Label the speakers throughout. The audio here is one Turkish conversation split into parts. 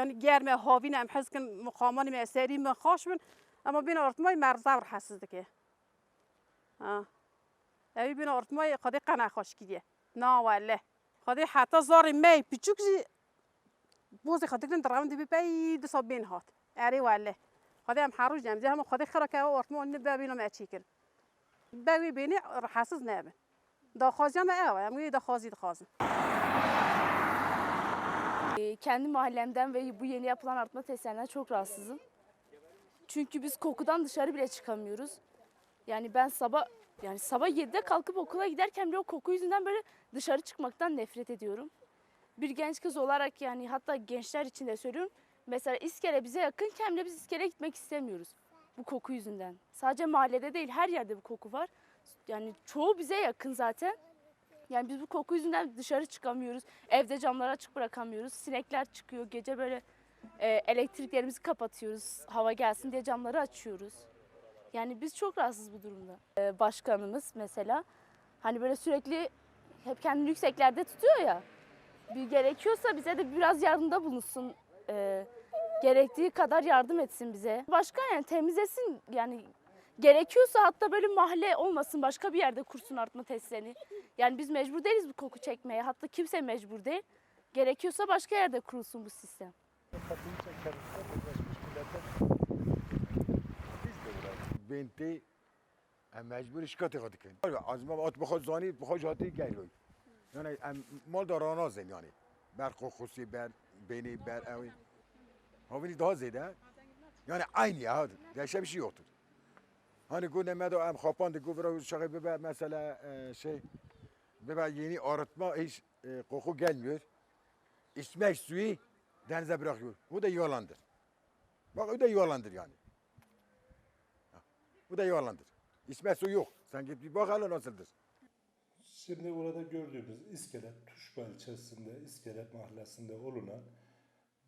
Speaker 1: yani germe havین ام حس کن مقامان می سری من خوش بن اما بین ارتمای مرزا ور حساس دکه ها اوی بین ارتمای خدای قنا خوش کیه نه والله خدای حتی زار می پیچوک زی بوزی خدای کن درام دی بی دو صاب بین هات اری والله خدای هم حروج جمزی هم خدای خرا که ارتما نبا بینو ما چی کن بوی بینی حساس نبن دا خازیان da ev, hem
Speaker 2: kendi mahallemden ve bu yeni yapılan arıtma tesislerinden çok rahatsızım. Çünkü biz kokudan dışarı bile çıkamıyoruz. Yani ben sabah yani sabah 7'de kalkıp okula giderken bile o koku yüzünden böyle dışarı çıkmaktan nefret ediyorum. Bir genç kız olarak yani hatta gençler için de söylüyorum. Mesela İskele bize yakınken bile biz İskele'ye gitmek istemiyoruz. Bu koku yüzünden. Sadece mahallede değil her yerde bu koku var. Yani çoğu bize yakın zaten. Yani biz bu koku yüzünden dışarı çıkamıyoruz. Evde camları açık bırakamıyoruz. Sinekler çıkıyor. Gece böyle e, elektriklerimizi kapatıyoruz. Hava gelsin diye camları açıyoruz. Yani biz çok rahatsız bu durumda. E, başkanımız mesela hani böyle sürekli hep kendini yükseklerde tutuyor ya. Bir gerekiyorsa bize de biraz yardımda bulunsun. E, gerektiği kadar yardım etsin bize. Başkan yani temizlesin yani gerekiyorsa hatta böyle mahalle olmasın başka bir yerde kursun artma testlerini. Yani biz mecbur değiliz bu koku çekmeye. Hatta kimse mecbur değil. Gerekiyorsa başka yerde kurulsun bu sistem.
Speaker 3: بنتي ام مجبور شکات خاطر کن از ما ات بخواد زانی بخواد جاتی گیروی یعنی ام مال دارانا زن یعنی بر خصوصی بر بینی بر اوی هاوینی daha زیده yani aynı ya değişen bir şey yoktur. Hani gönde medo em kapandı guvra şaka bebe mesela e, şey bebe yeni arıtma hiç e, koku gelmiyor. İçmek suyu denize bırakıyor. Bu da yalandır. Bak o da yalandır yani. Bu da yalandır. İçme suyu yok. Sen git bir bak hele nasıldır.
Speaker 4: Şimdi orada gördüğümüz İskelet, Tuşba ilçesinde, İskelet mahallesinde olunan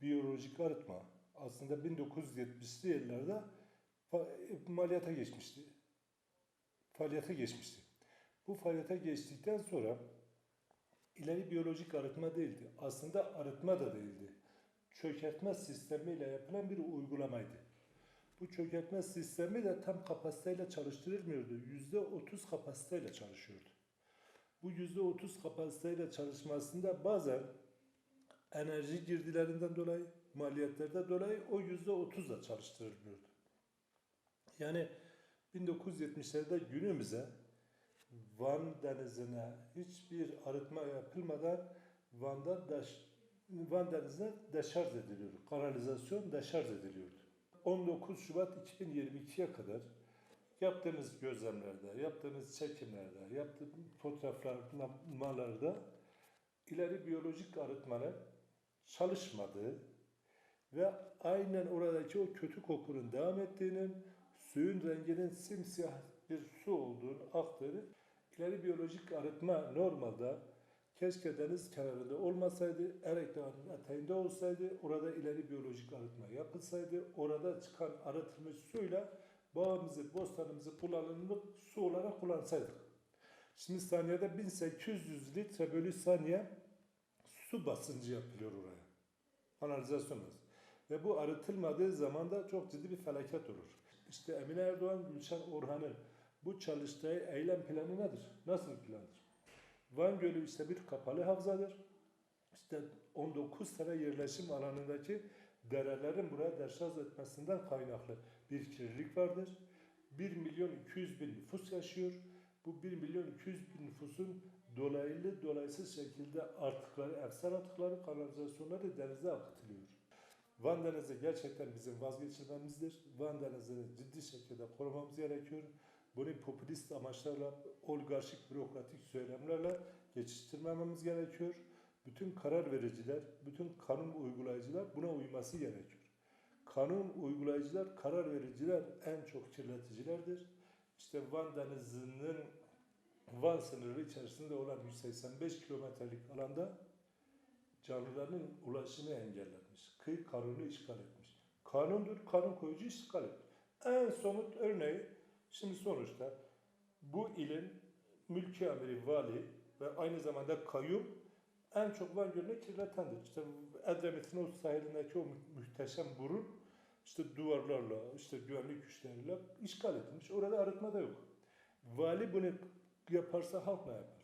Speaker 4: biyolojik arıtma aslında 1970'li yıllarda fa- maliyata geçmişti. Faaliyete geçmişti. Bu faaliyete geçtikten sonra ileri biyolojik arıtma değildi. Aslında arıtma da değildi. Çökertme sistemiyle yapılan bir uygulamaydı. Bu çökertme sistemi de tam kapasiteyle çalıştırılmıyordu. Yüzde otuz kapasiteyle çalışıyordu. Bu yüzde otuz kapasiteyle çalışmasında bazen enerji girdilerinden dolayı, maliyetlerden dolayı o yüzde otuzla çalıştırılmıyordu. Yani 1970'lerde günümüze Van denizine hiçbir arıtma yapılmadan Van'da deş, Van denizine deşarj ediliyordu. Kanalizasyon deşarj ediliyordu. 19 Şubat 2022'ye kadar yaptığımız gözlemlerde, yaptığımız çekimlerde, yaptığımız fotoğraflamalarda ileri biyolojik arıtmanın çalışmadığı ve aynen oradaki o kötü kokunun devam ettiğinin, suyun renginin simsiyah bir su olduğunu aktığını, ileri biyolojik arıtma normalde keşke deniz kenarında olmasaydı, Erek Dağı'nın eteğinde olsaydı, orada ileri biyolojik arıtma yapılsaydı, orada çıkan arıtılmış suyla bağımızı, bostanımızı kullanımlık su olarak kullansaydık. Şimdi saniyede 1800 litre bölü saniye su basıncı yapılıyor oraya. Kanalizasyon basıncı. Ve bu arıtılmadığı zaman da çok ciddi bir felaket olur. İşte Emine Erdoğan, Gülşen Orhan'ın bu çalıştığı eylem planı nedir? Nasıl bir plandır? Van Gölü işte bir kapalı havzadır. İşte 19 tane yerleşim alanındaki derelerin buraya deşarj etmesinden kaynaklı bir kirlilik vardır. 1 milyon 200 bin nüfus yaşıyor. Bu 1 milyon 200 bin nüfusun dolaylı dolaysız şekilde artıkları, evsel atıkları, kanalizasyonları denize akıtılıyor. Van Denizi gerçekten bizim vazgeçilmemizdir. Van Denizi'ni ciddi şekilde korumamız gerekiyor. Bunu popülist amaçlarla, oligarşik bürokratik söylemlerle geçiştirmememiz gerekiyor. Bütün karar vericiler, bütün kanun uygulayıcılar buna uyması gerekiyor. Kanun uygulayıcılar, karar vericiler en çok kirleticilerdir. İşte Van Denizi'nin Van sınırı içerisinde olan 185 kilometrelik alanda canlıların ulaşımı engellenmiş. Kıyı kanunu işgal etmiş. Kanundur, kanun koyucu işgal etmiş. En somut örneği şimdi sonuçta bu ilin mülki amiri vali ve aynı zamanda kayyum en çok Van Gölü'nü kirletendir. İşte Edremit'in o sahilindeki o muhteşem burun işte duvarlarla, işte güvenlik güçleriyle işgal edilmiş. Orada arıtma da yok. Vali bunu yaparsa halk ne yapar?